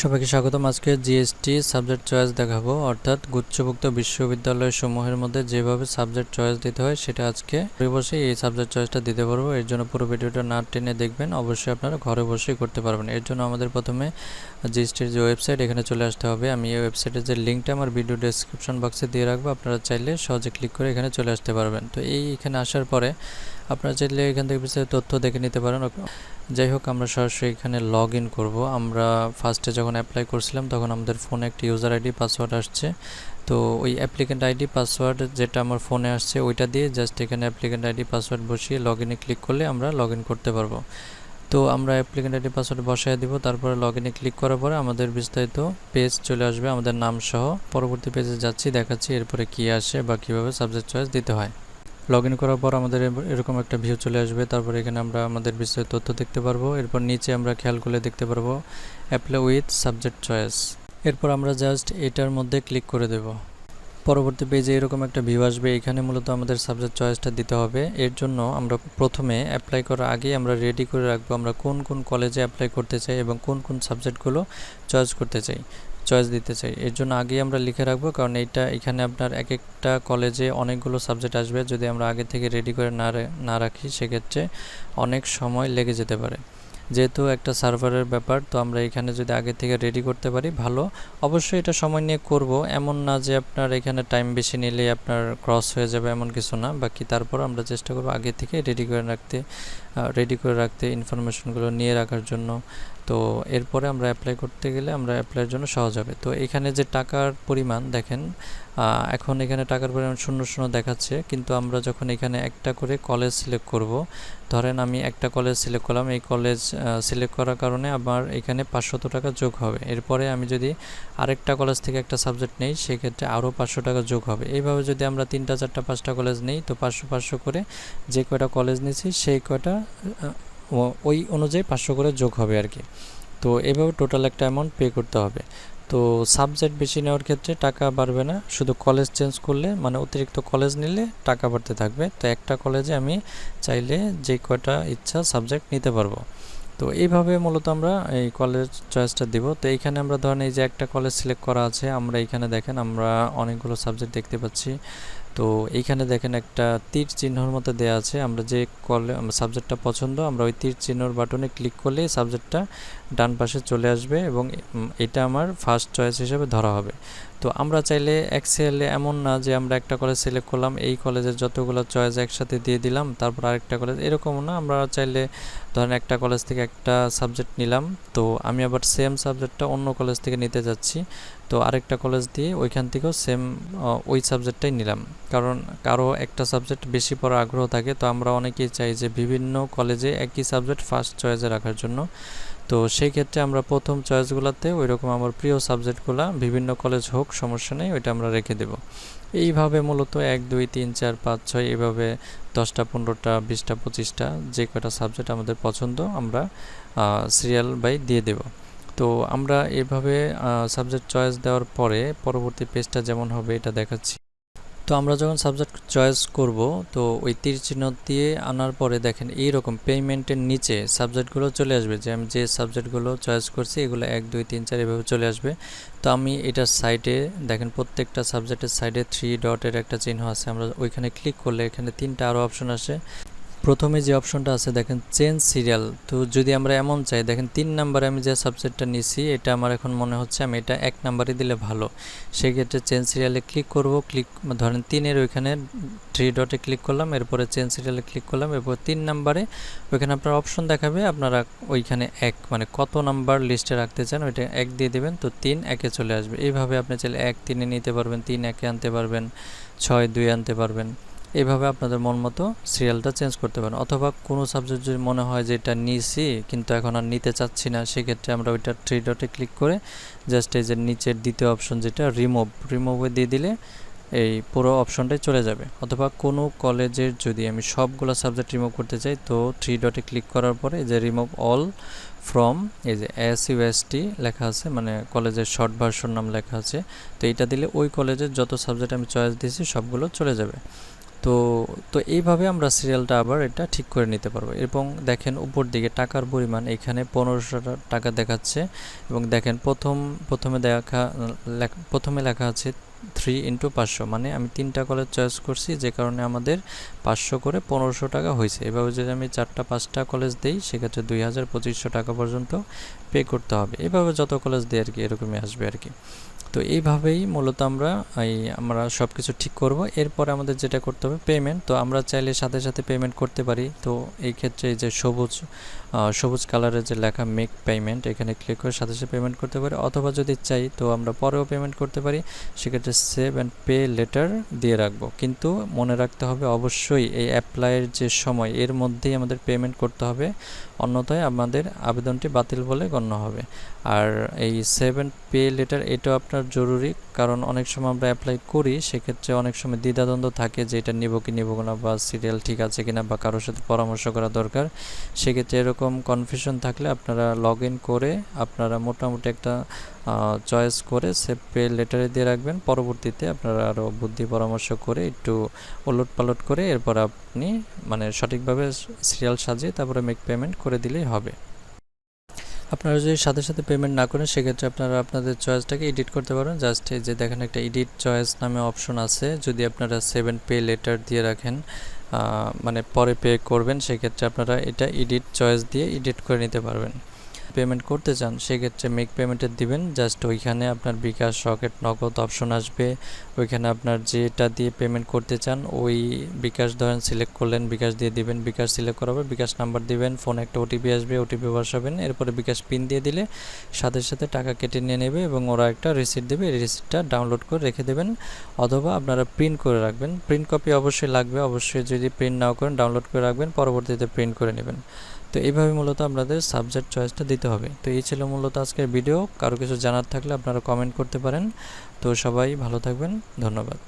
সবাইকে স্বাগতম। আজকে জিএসটি সাবজেক্ট চয়েস দেখাবো। অর্থাৎ গুচ্ছভুক্ত বিশ্ববিদ্যালয় সমূহের মধ্যে যেভাবে সাবজেক্ট চয়েস দিতে হয়, সেটা আজকে ঘরে বসে এই সাবজেক্ট চয়েসটা দিতে পারব। এর জন্য পুরো ভিডিওটা না টেনে দেখবেন। অবশ্যই আপনারা ঘরে বসেই করতে পারবেন। এর জন্য আমাদের প্রথমে জিএসটির যে ওয়েবসাইট এখানে চলে আসতে হবে। আমি এই ওয়েবসাইটের যে লিঙ্কটা আমার ভিডিও ডেসক্রিপশন বক্সে দিয়ে রাখব। আপনারা চাইলে সহজে ক্লিক করে এখানে চলে আসতে পারবেন। তো এই এখানে আসার পরে আপনারা চাইলে এখান থেকে বিস্তারিত তথ্য দেখে নিতে পারেন। যাই হোক, আমরা সরাসরি এখানে লগ ইন করব। আমরা ফার্স্টে যখন অ্যাপ্লাই করছিলাম, তখন আমাদের ফোনে একটি ইউজার আইডি পাসওয়ার্ড আসছে। তো ওই অ্যাপ্লিকেন্ট আইডি পাসওয়ার্ড যেটা আমার ফোনে আসছে, ওইটা দিয়ে জাস্ট এখানে অ্যাপ্লিকেন্ট আইডি পাসওয়ার্ড বসিয়ে লগ ইনে ক্লিক করলে আমরা লগ ইন করতে পারব। তো আমরা অ্যাপ্লিকেন্ট আইডি পাসওয়ার্ড বসায় দিব। তারপরে লগ ইনে ক্লিক করার পরে আমাদের বিস্তারিত পেজ চলে আসবে, আমাদের নাম সহ পরবর্তী পেজে যাচ্ছি, দেখাচ্ছি এরপরে কী আসে বা কীভাবে সাবজেক্ট চয়েস দিতে হয়। লগ ইন করার পর আমাদের এরকম একটা ভিউ চলে আসবে। তারপর এখানে আমরা আমাদের বিস্তারিত তথ্য দেখতে পারব। এরপর নিচে আমরা খেয়াল করলে দেখতে পারব অ্যাপ্লাই উইথ সাবজেক্ট চয়েস এরপর আমরা জাস্ট এটার মধ্যে ক্লিক করে দেব। পরবর্তী পেজে এরকম একটা ভিউ আসবে। এখানে মূলত আমাদের সাবজেক্ট চয়েসটা দিতে হবে। এর জন্য আমরা প্রথমে অ্যাপ্লাই করার আগেই আমরা রেডি করে রাখব আমরা কোন কোন কলেজে অ্যাপ্লাই করতে চাই এবং কোন কোন সাবজেক্টগুলো চয়েস করতে চাই। চয়েস দিতে চাই। এর জন্য আগেই আমরা লিখে রাখব, কারণ এইটা এখানে আপনার এক একটা কলেজে অনেকগুলো সাবজেক্ট আসবে। যদি আমরা আগে থেকে রেডি করে না না রাখি, সেক্ষেত্রে অনেক সময় লেগে যেতে পারে। যেহেতু একটা সার্ভারের ব্যাপার, তো আমরা এখানে যদি আগে থেকে রেডি করতে পারি, ভালো। অবশ্যই এটা সময় নিয়ে করব। এমন না যে আপনার এখানে টাইম বেশি নিলেই আপনার ক্রস হয়ে যাবে এমন কিছু না। বাকি তারপর আমরা চেষ্টা করব আগে থেকে রেডি করে রাখতে রেডি করে রাখতে ইনফরমেশনগুলো নিয়ে রাখার জন্য। তো এরপরে আমরা অ্যাপ্লাই করতে গেলে আমরা অ্যাপ্লাইয়ের জন্য সহজ হবে। তো এখানে যে টাকার পরিমাণ, দেখেন এখন এখানে টাকার পরিমাণ শূন্য শূন্য দেখাচ্ছে, কিন্তু আমরা যখন এখানে একটা করে কলেজ সিলেক্ট করব, ধরেন আমি একটা কলেজ সিলেক্ট করলাম, এই কলেজ সিলেক্ট করার কারণে আমার এখানে পাঁচশত টাকা যোগ হবে। এরপরে আমি যদি আরেকটা কলেজ থেকে একটা সাবজেক্ট নেই, সেক্ষেত্রে আরও পাঁচশো টাকা যোগ হবে। এইভাবে যদি আমরা তিনটা, চারটা, পাঁচটা কলেজ নেই, তো পাঁচশো পাঁচশো করে যে কয়টা কলেজ নিয়েছি, সেই কয়টা ওই অনুযায়ী পাঁচশো করে যোগ হবে আর কি। তো এভাবে টোটাল একটা অ্যামাউন্ট পে করতে হবে। তো সাবজেক্ট বেশি নেওয়ার ক্ষেত্রে টাকা বাড়বে না, শুধু কলেজ চেঞ্জ করলে মানে অতিরিক্ত কলেজ নিলে টাকা বাড়তে থাকবে। তো একটা কলেজে আমি চাইলে যে কয়টা ইচ্ছা সাবজেক্ট নিতে পারব। তো এইভাবে মূলত আমরা এই কলেজ চয়েসটা দিব। তো এইখানে আমরা ধরেন এই যে একটা কলেজ সিলেক্ট করা আছে, আমরা এইখানে দেখেন আমরা অনেকগুলো সাবজেক্ট দেখতে পাচ্ছি। তো এইখানে দেখেন একটা তীর চিহ্নর মতো দেওয়া আছে। আমরা যে কলে সাবজেক্টটা পছন্দ, আমরা ওই তীর চিহ্নর বাটনে ক্লিক করলে সাবজেক্টটা ডান পাশে চলে আসবে এবং এটা আমার ফার্স্ট চয়েস হিসেবে ধরা হবে। তো আমরা চাইলে এক্সেলে এমন না যে আমরা একটা কলেজ সিলেক্ট করলাম, এই কলেজের যতগুলো চয়েস একসাথে দিয়ে দিলাম, তারপর আরেকটা কলেজ এরকম না। আমরা চাইলে ধরেন একটা কলেজ থেকে একটা সাবজেক্ট নিলাম, তো আমি আবার সেম সাবজেক্টটা অন্য কলেজ থেকে নিতে যাচ্ছি। তো আরেকটা কলেজ দিয়ে ওইখান থেকেও সেম ওই সাবজেক্টটাই নিলাম। কারণ কারও একটা সাবজেক্ট বেশি পড়ার আগ্রহ থাকে, তো আমরা অনেকেই চাই যে বিভিন্ন কলেজে একই সাবজেক্ট ফার্স্ট চয়েসে রাখার জন্য। তো সেই ক্ষেত্রে আমরা প্রথম চয়েসগুলোতে ওই রকম আমার প্রিয় সাবজেক্টগুলো বিভিন্ন কলেজ হোক, সমস্যা নেই, ওইটা আমরা রেখে দেব। এইভাবে মূলত এক, দুই, তিন, চার, পাঁচ, ছয় এইভাবে দশটা, পনেরোটা, বিশটা, পঁচিশটা যে কটা সাবজেক্ট আমাদের পছন্দ আমরা সিরিয়াল বাই দিয়ে দেব। তো আমরা এভাবে সাবজেক্ট চয়েস দেওয়ার পরে পরবর্তী পেজটা যেমন হবে এটা দেখাচ্ছি। তো আমরা যখন সাবজেক্ট চয়েস করব, তো ওই তীর চিহ্ন দিয়ে আনার পরে দেখেন এই রকম পেমেন্টের নিচে সাবজেক্টগুলো চলে আসবে। যে আমি যে সাবজেক্টগুলো চয়েস করছি, এগুলো এক, দুই, তিন, চার এভাবে চলে আসবে। তো আমি এটার সাইডে দেখেন প্রত্যেকটা সাবজেক্টের সাইডে থ্রি ডটের একটা চিহ্ন আছে। আমরা ওইখানে ক্লিক করলে এখানে তিনটা আরও অপশন আসে। প্রথমে যে অপশনটা আছে, দেখেন চেঞ্জ সিরিয়াল। তো যদি আমরা এমন চাই, দেখেন তিন নাম্বারে আমি যে সাবজেক্টটা নিছি, এটা আমার এখন মনে হচ্ছে আমি এটা এক নাম্বারে দিলে ভালো। সেক্ষেত্রে চেঞ্জ সিরিয়ালে ক্লিক করব ক্লিক ধরেন তিনের ওইখানে থ্রি ডটে ক্লিক করলাম, এরপরে চেঞ্জ সিরিয়ালে ক্লিক করলাম, এরপর তিন নাম্বারে ওইখানে আপনার অপশন দেখাবে, আপনারা ওইখানে এক মানে কত নাম্বার লিস্টে রাখতে চান, ওইটা এক দিয়ে দেবেন, তো তিন একে চলে আসবে। এইভাবে আপনি চাইলে এক তিনে নিতে পারবেন, তিন একে আনতে পারবেন, ছয় দুই আনতে পারবেন। এইভাবে আপনাদের মন মতো সিরিয়ালটা চেঞ্জ করতে পারেন। অথবা কোনো সাবজেক্ট যদি মনে হয় যে এটা নিয়েছি, কিন্তু এখন আর নিতে চাচ্ছি না, সেক্ষেত্রে আমরা ওইটা থ্রি ডটে ক্লিক করে জাস্ট এই যে নিচের দ্বিতীয় অপশন যেটা রিমুভ রিমুভে দিয়ে দিলে এই পুরো অপশনটাই চলে যাবে। অথবা কোনো কলেজের যদি আমি সবগুলো সাবজেক্ট রিমুভ করতে চাই, তো থ্রি ডটে ক্লিক করার পরে যে রিমুভ অল ফ্রম এই যে এস ইউএসটি লেখা আছে মানে কলেজের শর্ট ভার্সন নাম লেখা আছে, তো এইটা দিলে ওই কলেজের যত সাবজেক্ট আমি চয়েস দিয়েছি, সবগুলো চলে যাবে। তো তো এইভাবে আমরা সিরিয়ালটা আবার এটা ঠিক করে নিতে পারব। এবং দেখেন উপর দিকে টাকার পরিমাণ, এখানে পনেরোশো টাকা দেখাচ্ছে। এবং দেখেন প্রথম, প্রথমে দেখা প্রথমে লেখা আছে থ্রি ইন্টু পাঁচশো। মানে আমি তিনটা কলেজ চয়েস করছি, যে কারণে আমাদের পাঁচশো করে পনেরোশো টাকা হয়েছে। এভাবে যদি আমি চারটা, পাঁচটা কলেজ দিই, সেক্ষেত্রে দুই হাজার পঁচিশশো টাকা পর্যন্ত পে করতে হবে। এভাবে যত কলেজ দিই আর কি, এরকমই আসবে আর কি। তো এইভাবেই মূলত আমরা এই আমরা সব কিছু ঠিক করব। এরপরে আমাদের যেটা করতে হবে পেমেন্ট তো আমরা চাইলে সাথে সাথে পেমেন্ট করতে পারি। তো এই ক্ষেত্রে এই যে সবুজ সবুজ কালারের যে লেখা মেক পেমেন্ট এখানে ক্লিক করে সাথে সাথে পেমেন্ট করতে পারি। অথবা যদি চাই, তো আমরা পরেও পেমেন্ট করতে পারি। সেক্ষেত্রে সেভ অ্যান্ড পে লেটার দিয়ে রাখব। কিন্তু মনে রাখতে হবে অবশ্যই এই অ্যাপ্লাইয়ের যে সময়, এর মধ্যেই আমাদের পেমেন্ট করতে হবে। অন্যথায় আমাদের আবেদনটি বাতিল বলে গণ্য হবে। আর এই সেভেন পে লেটার এটাও আপনার জরুরি, কারণ অনেক সময় আমরা অ্যাপ্লাই করি, সেক্ষেত্রে অনেক সময় দ্বিধাদ্বন্দ্ব থাকে যে এটা নিব কি নিব না বা সিরিয়াল ঠিক আছে কিনা বা কারোর সাথে পরামর্শ করা দরকার। সেক্ষেত্রে এরকম কনফিউশন থাকলে আপনারা লগ করে আপনারা মোটামুটি একটা চয়েস করে সেভ পে লেটারে দিয়ে রাখবেন। পরবর্তীতে আপনারা আরও বুদ্ধি পরামর্শ করে একটু ওলট পালট করে এরপর আপনি মানে সঠিকভাবে সিরিয়াল সাজিয়ে তারপরে মেক পেমেন্ট করে দিলেই হবে। আপনারা যদি সাথে সাথে পেমেন্ট না করেন, সেক্ষেত্রে আপনারা আপনাদের চয়েসটাকে এডিট করতে পারেন জাস্ট এই যে দেখেন একটা এডিট চয়েস নামে অপশন আছে। যদি আপনারা সেভেন পে লেটার দিয়ে রাখেন মানে পরে পে করবেন, সেক্ষেত্রে আপনারা এটা এডিট চয়েস দিয়ে এডিট করে নিতে পারবেন। পেমেন্ট করতে চান, সেক্ষেত্রে মেক পেমেন্টের দিবেন। জাস্ট ওইখানে আপনার বিকাশ রকেট নগদ অপশন আসবে। ওইখানে আপনার যেটা দিয়ে পেমেন্ট করতে চান, ওই বিকাশ ধরেন সিলেক্ট করলেন, বিকাশ দিয়ে দিবেন, বিকাশ সিলেক্ট করাবে, বিকাশ নাম্বার দিবেন ফোনে একটা ওটিপি আসবে ওটিপি বসাবেন, এরপরে বিকাশ পিন দিয়ে দিলে সাথে সাথে টাকা কেটে নিয়ে নেবে এবং ওরা একটা রিসিপ্ট দেবে, এই রিসিপ্টটা ডাউনলোড করে রেখে দেবেন। অথবা আপনারা প্রিন্ট করে রাখবেন। প্রিন্ট কপি অবশ্যই লাগবে, অবশ্যই যদি প্রিন্ট নাও করেন ডাউনলোড করে রাখবেন, পরবর্তীতে প্রিন্ট করে নেবেন। তো এইভাবে মূলত আপনাদের সাবজেক্ট চয়েসটা দিতে হবে। তো এই ছিল মূলত আজকের ভিডিও কারও কিছু জানার থাকলে আপনারা কমেন্ট করতে পারেন। তো সবাই ভালো থাকবেন। ধন্যবাদ।